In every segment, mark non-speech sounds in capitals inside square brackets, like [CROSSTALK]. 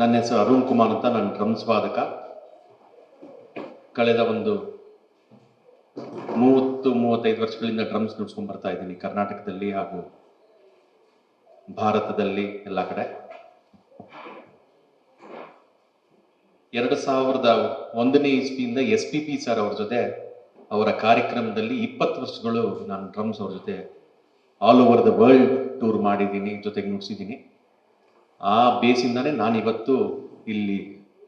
ನನ್ನ ಹೆಸರು ಅರುಣ್ ಕುಮಾರ್ ಅಂತ ನಾನು ಡ್ರಮ್ಸ್ ವಾದಕ ಕಳೆದ ಒಂದು ಮೂವತ್ತು, ಮೂವತ್ತೈದು ವರ್ಷಗಳಿಂದ ಡ್ರಮ್ಸ್ ನುಡ್ಸ್ಕೊಂಡ್ ಬರ್ತಾ ಇದ್ದೀನಿ, ಕರ್ನಾಟಕದಲ್ಲಿ ಹಾಗೂ ಭಾರತದಲ್ಲಿ ಎಲ್ಲ ಕಡೆ. ಎರಡು ಸಾವಿರದ ಒಂದನೇ ಇಸ್ವಿಯಿಂದ ಎಸ್ ಪಿ ಪಿ ಸರ್ ಅವ್ರ ಜೊತೆ, ಅವರ ಕಾರ್ಯಕ್ರಮದಲ್ಲಿ ಇಪ್ಪತ್ತು ವರ್ಷಗಳು ನಾನು ಡ್ರಮ್ಸ್ ಅವ್ರ ಜೊತೆ all over the world tour ಮಾಡಿದ್ದೀನಿ, ಜೊತೆಗೆ ನುಡ್ಸಿದ್ದೀನಿ. ಆ ಬೇಸಿಂದಾನೇ ನಾನು ಇವತ್ತು ಇಲ್ಲಿ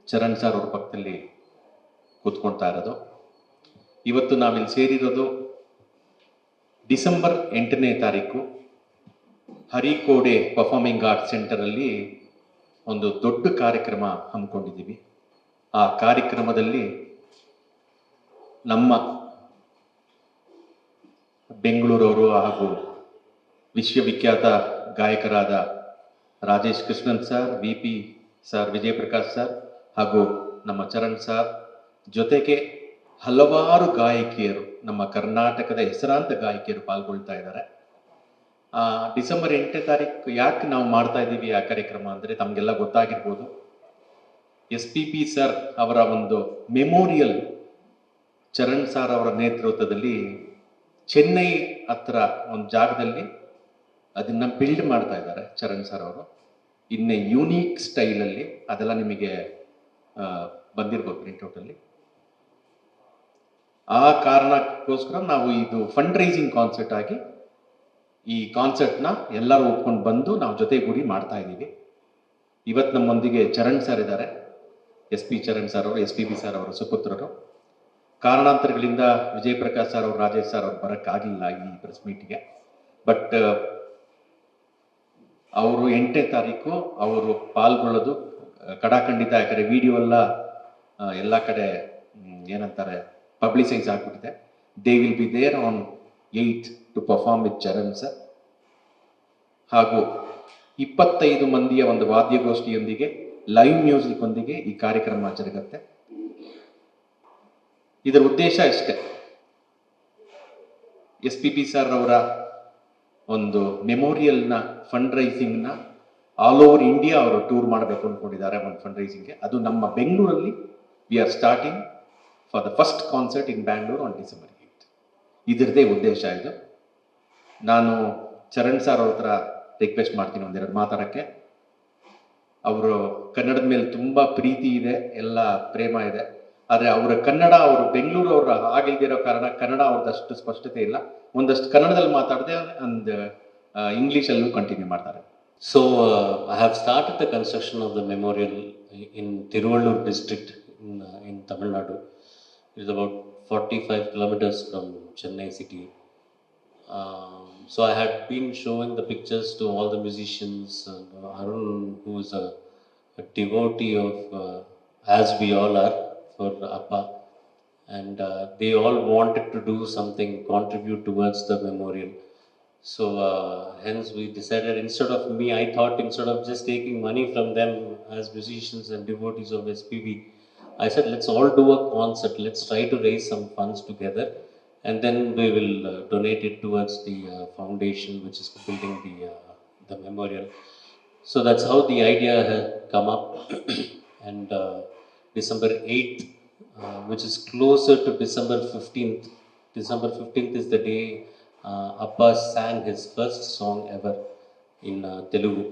ಚರಣ್ ಸರ್ ಅವ್ರ ಪಕ್ಕದಲ್ಲಿ ಕೂತ್ಕೊಳ್ತಾ ಇರೋದು. ಇವತ್ತು ನಾವಿಲ್ಲಿ ಸೇರಿರೋದು ಡಿಸೆಂಬರ್ ಎಂಟನೇ ತಾರೀಕು ಹರಿಕೋಡೆ ಪರ್ಫಾರ್ಮಿಂಗ್ ಆರ್ಟ್ಸ್ ಸೆಂಟರಲ್ಲಿ ಒಂದು ದೊಡ್ಡ ಕಾರ್ಯಕ್ರಮ ಹಮ್ಮಿಕೊಂಡಿದ್ದೀವಿ. ಆ ಕಾರ್ಯಕ್ರಮದಲ್ಲಿ ನಮ್ಮ ಬೆಂಗಳೂರವರು ಹಾಗೂ ವಿಶ್ವವಿಖ್ಯಾತ ಗಾಯಕರಾದ Rajesh Krishnan sir V P sir Vijay Prakash sir ಹಾಗೂ ನಮ್ಮ ಚರಣ್ ಸರ್. ಜೊತೆಗೆ ಹಲವಾರು ಗಾಯಕಿಯರು, ನಮ್ಮ ಕರ್ನಾಟಕದ ಹೆಸರಾಂತ ಗಾಯಕಿಯರು ಪಾಲ್ಗೊಳ್ತಾ ಇದ್ದಾರೆ. ಡಿಸೆಂಬರ್ ಎಂಟನೇ ತಾರೀಕು ಯಾಕೆ ನಾವು ಮಾಡ್ತಾ ಇದ್ದೀವಿ ಆ ಕಾರ್ಯಕ್ರಮ ಅಂದರೆ ತಮಗೆಲ್ಲ ಗೊತ್ತಾಗಿರ್ಬೋದು. ಎಸ್ ಪಿ ಪಿ ಸರ್ ಅವರ ಒಂದು ಮೆಮೋರಿಯಲ್ ಚರಣ್ ಸರ್ ಅವರ ನೇತೃತ್ವದಲ್ಲಿ ಚೆನ್ನೈ ಹತ್ರ ಒಂದು ಜಾಗದಲ್ಲಿ ಅದನ್ನ ಬಿಲ್ಡ್ ಮಾಡ್ತಾ ಇದ್ದಾರೆ ಚರಣ್ ಸರ್ ಅವರು. ಇನ್ನೇ ಯೂನೀಕ್ ಸ್ಟೈಲಲ್ಲಿ ಅದೆಲ್ಲ ನಿಮಗೆ ಬಂದಿರ್ಬೋದು ಪ್ರಿಂಟೌಟಲ್ಲಿ ಆ ಕಾರಣಕ್ಕೋಸ್ಕರ ನಾವು ಇದು ಫಂಡ್ ರೈಸಿಂಗ್ ಕಾನ್ಸರ್ಟ್ ಆಗಿ ಈ ಕಾನ್ಸರ್ಟ್ನ ಎಲ್ಲರೂ ಒಪ್ಕೊಂಡು ಬಂದು ನಾವು ಜೊತೆಗೂಡಿ ಮಾಡ್ತಾ ಇದ್ದೀವಿ. ಇವತ್ತು ನಮ್ಮೊಂದಿಗೆ ಚರಣ್ ಸರ್ ಇದ್ದಾರೆ. ಎಸ್ ಪಿ ಚರಣ್ ಸರ್ ಅವರು, ಎಸ್ ಪಿ ಬಿ ಸರ್ ಅವರ, ಸುಪುತ್ರರು. ಕಾರಣಾಂತರಗಳಿಂದ ವಿಜಯ್ ಪ್ರಕಾಶ್ ಸರ್ ಅವರು, ರಾಜೇಶ್ ಸರ್ ಅವ್ರು ಬರೋಕ್ಕಾಗಿಲ್ಲ ಈ ಪ್ರೆಸ್ ಮೀಟ್ಗೆ ಬಟ್ ಅವರು ಎಂಟನೇ ತಾರೀಕು ಅವರು ಪಾಲ್ಗೊಳ್ಳೋದು, ಕಡಾಖಂಡಿತ ಯಾಕಂದ್ರೆ ವಿಡಿಯೋ ಎಲ್ಲ ಎಲ್ಲ ಕಡೆ ಏನಂತಾರೆ ಪಬ್ಲಿಸೈಸ್ ಆಗಿಬಿಟ್ಟಿದೆ. They will be there on eight to perform with Charan sir ಹಾಗೂ ಇಪ್ಪತ್ತೈದು ಮಂದಿಯ ಒಂದು ವಾದ್ಯಗೋಷ್ಠಿಯೊಂದಿಗೆ ಲೈವ್ ಮ್ಯೂಸಿಕ್ ಒಂದಿಗೆ ಈ ಕಾರ್ಯಕ್ರಮ ಜರುಗತ್ತೆ ಇದರ ಉದ್ದೇಶ ಅಷ್ಟೇ ಎಸ್ ಪಿ ಪಿ ಸರ್ ಅವರ ಒಂದು ಮೆಮೋರಿಯಲ್ನ ಫಂಡ್ ರೈಸಿಂಗ್ನ ಆಲ್ ಓವರ್ ಇಂಡಿಯಾ ಅವರು ಟೂರ್ ಮಾಡಬೇಕು ಅಂದ್ಕೊಂಡಿದ್ದಾರೆ ಒಂದು ಫಂಡ್ ರೈಸಿಂಗ್ಗೆ ಅದು ನಮ್ಮ ಬೆಂಗಳೂರಲ್ಲಿ we are starting for the first concert in Bangalore on December eight ಇದರದೇ ಉದ್ದೇಶ ಇದು. ನಾನು ಚರಣ್ ಸರ್ ಅವ್ರ ಹತ್ರ ರಿಕ್ವೆಸ್ಟ್ ಮಾಡ್ತೀನಿ ಒಂದೆರಡು ಮಾತಾಡೋಕ್ಕೆ. ಅವರು ಕನ್ನಡದ ಮೇಲೆ ತುಂಬ ಪ್ರೀತಿ ಇದೆ, ಎಲ್ಲ ಪ್ರೇಮ ಇದೆ. ಆದರೆ ಅವರ ಕನ್ನಡ, ಅವರು ಬೆಂಗಳೂರು ಅವರು ಆಗಿಲ್ದಿರೋ ಕಾರಣ ಕನ್ನಡ ಅವ್ರದಷ್ಟು ಸ್ಪಷ್ಟತೆ ಇಲ್ಲ. ಒಂದಷ್ಟು ಕನ್ನಡದಲ್ಲಿ ಮಾತಾಡದೆ ಅಂದ್ ಇಂಗ್ಲಿಷ್ ಅಲ್ಲೂ ಕಂಟಿನ್ಯೂ ಮಾಡ್ತಾರೆ. So I have start the construction of the memorial in Tiruvallur district in Tamil Nadu it's about forty five kilometres from Chennai city so I had been showing the pictures to all the musicians Arun who's a devotee of S B all are for and uh, they all wanted to do something, contribute towards the memorial. So uh, hence we decided instead of me, I thought instead of just taking money from them as musicians and devotees of SPV, I said let's all do a concert. Let's try to raise some funds together, and then we will uh, donate it towards the uh, foundation which is building the uh, the memorial. So that's how the idea had come up, [CLEARS THROAT] and uh, December eighth, uh, which is closer to December fifteenth. December fifteenth is the day uh, Appa sang his first song ever in uh, Telugu.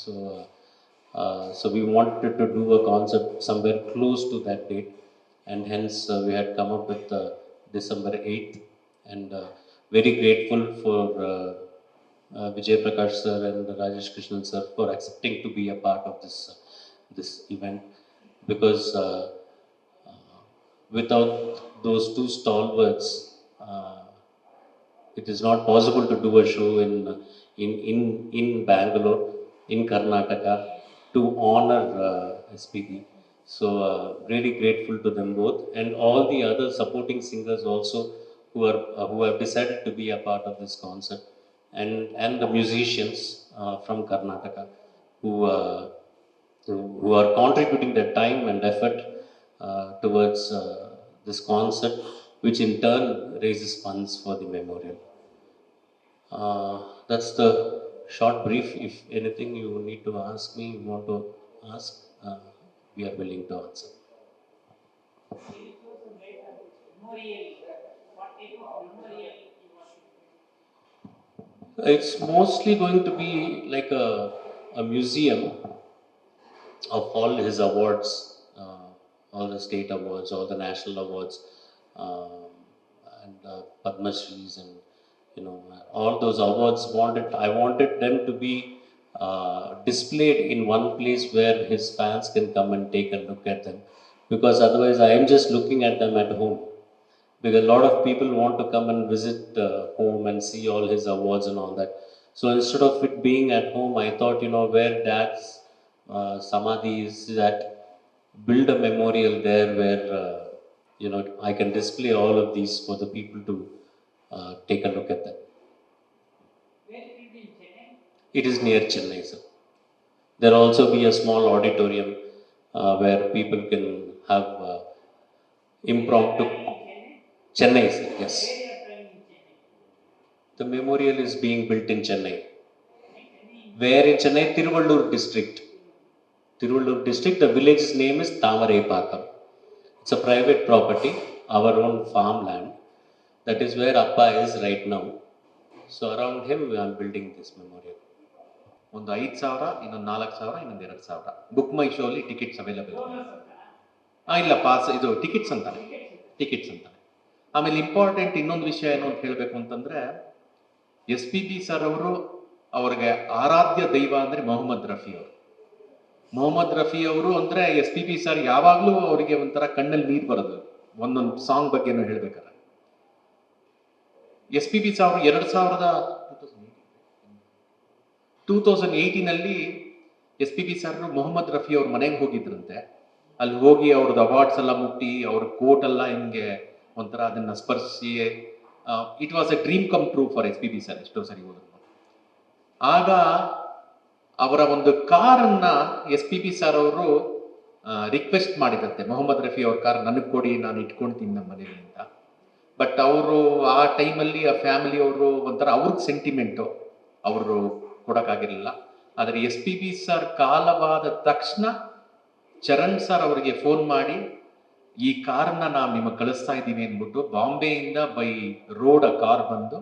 So, uh, uh, so we wanted to do a concert somewhere close to that date, and hence uh, we had come up with uh, December 8th, and very grateful for Vijay Prakash sir and Rajesh Krishnan sir for accepting to be a part of this this event, because uh, uh, without those two stalwarts. Uh, it is not possible to do a show in in in in Bangalore in Karnataka to honor uh, SPB. So uh, really grateful to them both and all the other supporting singers also who are uh, who have decided to be a part of this concert and and the musicians from Karnataka who who are contributing their time and effort uh, towards uh, this concert, which in turn raises funds for the memorial. Uh, that's the short brief. If anything you need to ask me, you want to ask, we are willing to answer. It's mostly going to be like a, a museum of all his awards, uh, all the state awards, all the national awards, um, and uh, Padma Shris and you know all those awards. Wanted I wanted them to be uh, displayed in one place where his fans can come and take a look at them, because otherwise I am just looking at them at home because a lot of people want to come and visit uh, home and see all his awards and all that. So instead of it being at home, I thought, you know, where dad's uh, samadhi is, that build a memorial there where, uh, you know, I can display all of these for the people to uh, take a look at them. It is near Chennai, sir. There will also be a small auditorium uh, where people can have uh, impromptu. Chennai, sir, yes. The memorial is being built in Chennai. Where in Chennai? Tiruvallur district. Tiruvallur district, the village's name is Tamarepakam. It's a private property, our own farmland. That is where Appa is right now. So around him, we are building this memorial. ಒಂದು ಐದು ಸಾವಿರ ಇನ್ನೊಂದು ನಾಲ್ಕು ಸಾವಿರ ಇನ್ನೊಂದು ಎರಡು ಸಾವಿರ book ಮೈ ಶೋಲಿ ಟಿಕೆಟ್ಸ್ ಅವೈಲಬಲ್ ಹಾಂ ಇಲ್ಲ ಪಾಸ್ ಇದು ಟಿಕೆಟ್ಸ್ ಅಂತಾನೆ ಟಿಕೆಟ್ಸ್ ಅಂತಾನೆ ಆಮೇಲೆ ಇಂಪಾರ್ಟೆಂಟ್ ಇನ್ನೊಂದು ವಿಷಯ ಏನು ಅಂತ ಹೇಳಬೇಕು ಅಂತಂದ್ರೆ ಎಸ್ ಪಿ ಬಿ ಸರ್ ಅವರು ಅವ್ರಿಗೆ ಆರಾಧ್ಯ ದೈವ ಅಂದ್ರೆ ಮೊಹಮ್ಮದ್ ರಫಿ ಅವರು ಮೊಹಮ್ಮದ್ ರಫಿ ಅವರು ಅಂದ್ರೆ ಎಸ್ ಪಿ ಬಿ ಸರ್ ಯಾವಾಗಲೂ ಅವರಿಗೆ ಒಂಥರ ಕಣ್ಣಲ್ಲಿ ನೀರು ಬರೋದು. ಒಂದೊಂದು ಸಾಂಗ್ ಬಗ್ಗೆನೂ ಹೇಳ್ಬೇಕಾದ್ರೆ. ಎಸ್ ಪಿ ಬಿ ಸಾವಿರ ಎರಡು ಸಾವಿರದ two thousand ಏಯ್ಟೀನಲ್ಲಿ S P B sir Mohammed Rafi ಅವ್ರ ಮನೆಗೆ ಹೋಗಿದ್ರಂತೆ. ಅಲ್ಲಿ ಹೋಗಿ ಅವ್ರದ್ದು ಅವಾರ್ಡ್ಸ್ ಎಲ್ಲ ಮುಟ್ಟಿ, ಅವ್ರ ಕೋಟ್ ಎಲ್ಲ ಹಿಂಗೆ ಒಂಥರ ಅದನ್ನ ಸ್ಪರ್ಶಿ it was a dream come true for S P B sir ಎಷ್ಟೋ ಸರಿ ಹೋದ್ರು. ಆಗ ಅವರ ಒಂದು ಕಾರನ್ನ ಎಸ್ ಪಿ ಬಿ ಸರ್ ಅವರು ರಿಕ್ವೆಸ್ಟ್ ಮಾಡಿದಂತೆ. ಮೊಹಮ್ಮದ್ ರಫಿ ಅವ್ರ ಕಾರ್ ನನಗೆ ಕೊಡಿ, ನಾನು ಇಟ್ಕೊಳ್ತೀನಿ ನಮ್ಮ ಮನೇಲಿ ಅಂತ. ಬಟ್ ಅವರು ಆ ಟೈಮಲ್ಲಿ ಆ ಫ್ಯಾಮಿಲಿ ಅವರು ಒಂಥರ ಅವ್ರಿಗೆ ಸೆಂಟಿಮೆಂಟು ಅವರು ಕೊಡೋಕ್ಕಾಗಿರಲಿಲ್ಲ. ಆದರೆ ಎಸ್ ಪಿ ಬಿ ಸರ್ ಕಾಲವಾದ ತಕ್ಷಣ ಚರಣ್ ಸರ್ ಅವರಿಗೆ ಫೋನ್ ಮಾಡಿ, ಈ ಕಾರನ್ನ ನಾವು ನಿಮಗೆ ಕಳಿಸ್ತಾ ಇದ್ದೀವಿ ಅಂದ್ಬಿಟ್ಟು ಬಾಂಬೆಯಿಂದ ಬೈ ರೋಡ್ ಆ ಕಾರ್ ಬಂದು,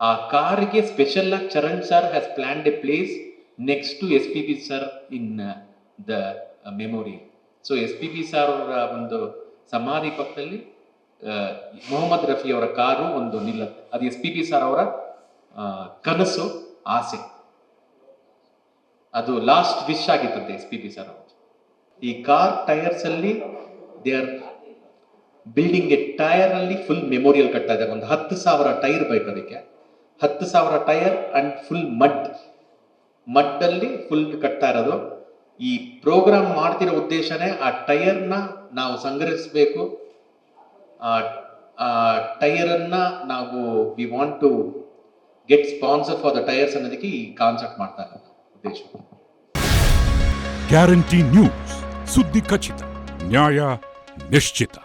ಆ ಕಾರಿಗೆ ಸ್ಪೆಷಲ್ ಆಗಿ Charan sir has planned a place S P B sir in the memory so S P B sir ಅವರ ಒಂದು ಸಮಾಧಿ ಪಕ್ಕದಲ್ಲಿ ಮೊಹಮ್ಮದ್ ರಫಿ ಅವರ ಕಾರು ಒಂದು ನಿಲ್ಲತ್ತೆ. ಅದು ಎಸ್ ಪಿ ಬಿ ಸರ್ ಅವರ ಕನಸು, ಆಸೆ. ಅದು ಲಾಸ್ಟ್ ವಿಶ್ ಆಗಿತ್ತಂತೆ ಎಸ್ ಪಿ ಬಿ ಸರ್ ಅವರು. ಈ ಕಾರ್ ಟೈರ್ಸ್ ಅಲ್ಲಿ they are building a tyre ಅಲ್ಲಿ ಫುಲ್ ಮೆಮೋರಿಯಲ್ ಕಟ್ತಾ ಇದ್ದಾರೆ. ಒಂದು ಹತ್ತು ಸಾವಿರ ಟೈರ್ ಬೇಕು ಅದಕ್ಕೆ. ಹತ್ತು ಸಾವಿರ tyre and full mud mud ಅಲ್ಲಿ ಫುಲ್ ಕಟ್ತಾ ಇರೋದು. ಈ ಪ್ರೋಗ್ರಾಮ್ ಮಾಡ್ತಿರೋ ಉದ್ದೇಶನೇ ಆ ಟೈರ್ನ ನಾವು ಸಂಗ್ರಹಿಸಬೇಕು. ಆ ಆ ಟೈರ್ ಅನ್ನ ನಾವು we want to get sponsor for the tyres ಅನ್ನೋದಕ್ಕೆ ಈ ಕಾನ್ಸೆಪ್ಟ್ ಮಾಡ್ತಾ ಉದ್ದೇಶ. ಗ್ಯಾರಂಟಿ ನ್ಯೂಸ್ ಸುದ್ದಿ ಖಚಿತ ನ್ಯಾಯ ನಿಶ್ಚಿತ